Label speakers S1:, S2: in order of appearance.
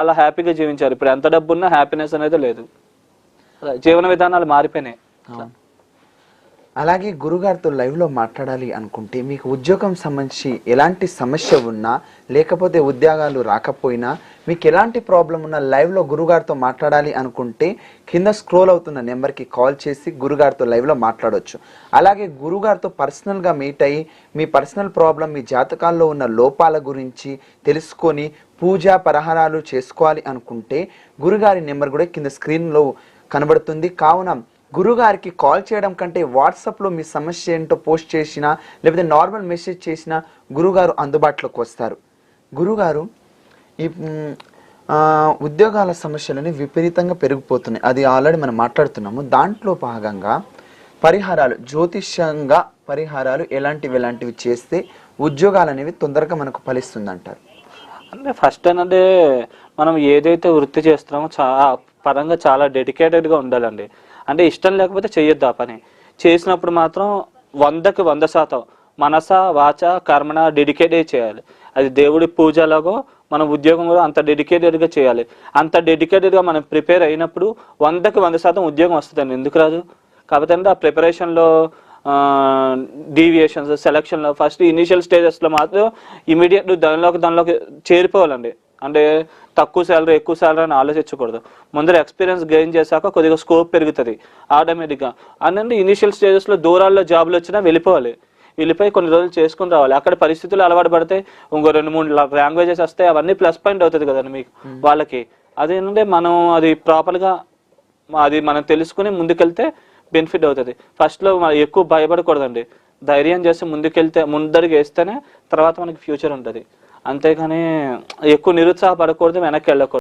S1: అలా హ్యాపీగా జీవించారు ఇప్పుడు ఎంత డబ్బు ఉన్నా హ్యాపీనెస్ అనేది లేదు. జీవన విధానాలు మారిపోయినాయి.
S2: అలాగే గురుగారితో లైవ్లో మాట్లాడాలి అనుకుంటే మీకు ఉద్యోగం సంబంధించి ఎలాంటి సమస్య ఉన్నా లేకపోతే ఉద్యోగాలు రాకపోయినా మీకు ఎలాంటి ప్రాబ్లం ఉన్నా లైవ్లో గురుగారితో మాట్లాడాలి అనుకుంటే కింద స్క్రోల్ అవుతున్న నెంబర్కి కాల్ చేసి గురుగారితో లైవ్లో మాట్లాడవచ్చు అలాగే గురుగారితో పర్సనల్గా మీట్ అయ్యి మీ పర్సనల్ ప్రాబ్లం మీ జాతకాల్లో ఉన్న లోపాల గురించి తెలుసుకొని పూజా పరిహారాలు చేసుకోవాలి అనుకుంటే గురుగారి నెంబర్ కూడా కింద స్క్రీన్లో కనబడుతుంది. కావున గురుగారికి కాల్ చేయడం కంటే వాట్సాప్లో మీ సమస్య ఏంటో పోస్ట్ చేసినా లేకపోతే నార్మల్ మెసేజ్ చేసినా గురుగారు అందుబాటులోకి వస్తారు. గురుగారు ఈ ఉద్యోగాల సమస్యలని విపరీతంగా పెరిగిపోతున్నాయి. అది ఆల్రెడీ మనం మాట్లాడుతున్నాము. దాంట్లో భాగంగా పరిహారాలు జ్యోతిష్యంగా పరిహారాలు ఎలాంటివి ఎలాంటివి చేస్తే ఉద్యోగాలు అనేవి తొందరగా మనకు ఫలిస్తుందంటారు.
S1: అంటే ఫస్ట్ అనేది మనం ఏదైతే వృత్తి చేస్తున్నామో చాలా పరంగా చాలా డెడికేటెడ్గా ఉండాలండి. అంటే ఇష్టం లేకపోతే చేయొద్దు ఆ పని. చేసినప్పుడు మాత్రం వందకి వంద శాతం మనస వాచ కర్మణ డెడికేటెడ్ చేయాలి. అది దేవుడి పూజలాగో మన ఉద్యోగం కూడా అంత డెడికేటెడ్గా చేయాలి. అంత డెడికేటెడ్గా మనం ప్రిపేర్ అయినప్పుడు వందకి వంద శాతం ఉద్యోగం వస్తుందండి. ఎందుకు రాదు? కాకపోతే అంటే ఆ ప్రిపరేషన్లో డీవియేషన్స్ సెలక్షన్లో ఫస్ట్ ఇనీషియల్ స్టేజెస్లో మాత్రం ఇమీడియట్ దానిలోకి దానిలోకి చేరిపోవాలండి. అంటే తక్కువ శాలరీ ఎక్కువ శాలరీ అని ఆలోచించకూడదు. ముందర ఎక్స్పీరియన్స్ గెయిన్ చేశాక కొద్దిగా స్కోప్ పెరుగుతుంది ఆటోమేటిక్గా అనండి ఇనీషియల్ స్టేజెస్లో దూరాల్లో జాబులు వచ్చినా వెళ్ళిపోవాలి. వెళ్ళిపోయి కొన్ని రోజులు చేసుకుని రావాలి. అక్కడ పరిస్థితులు అలవాటు పడితే ఇంకో రెండు మూడు లాంగ్వేజెస్ వస్తాయి అవన్నీ ప్లస్ పాయింట్ అవుతుంది కదండి మీకు వాళ్ళకి. అదేంటంటే మనం అది ప్రాపర్గా అది మనం తెలుసుకుని ముందుకెళ్తే బెనిఫిట్ అవుతుంది. ఫస్ట్లో ఎక్కువ భయపడకూడదండి. ధైర్యం చేసి ముందుకెళ్తే ముందడుగు వేస్తేనే తర్వాత మనకి ఫ్యూచర్ ఉంటుంది. అంతేకాని ఎక్కువ నిరుత్సాహపడకూడదు వెనక్కి వెళ్ళకూడదు.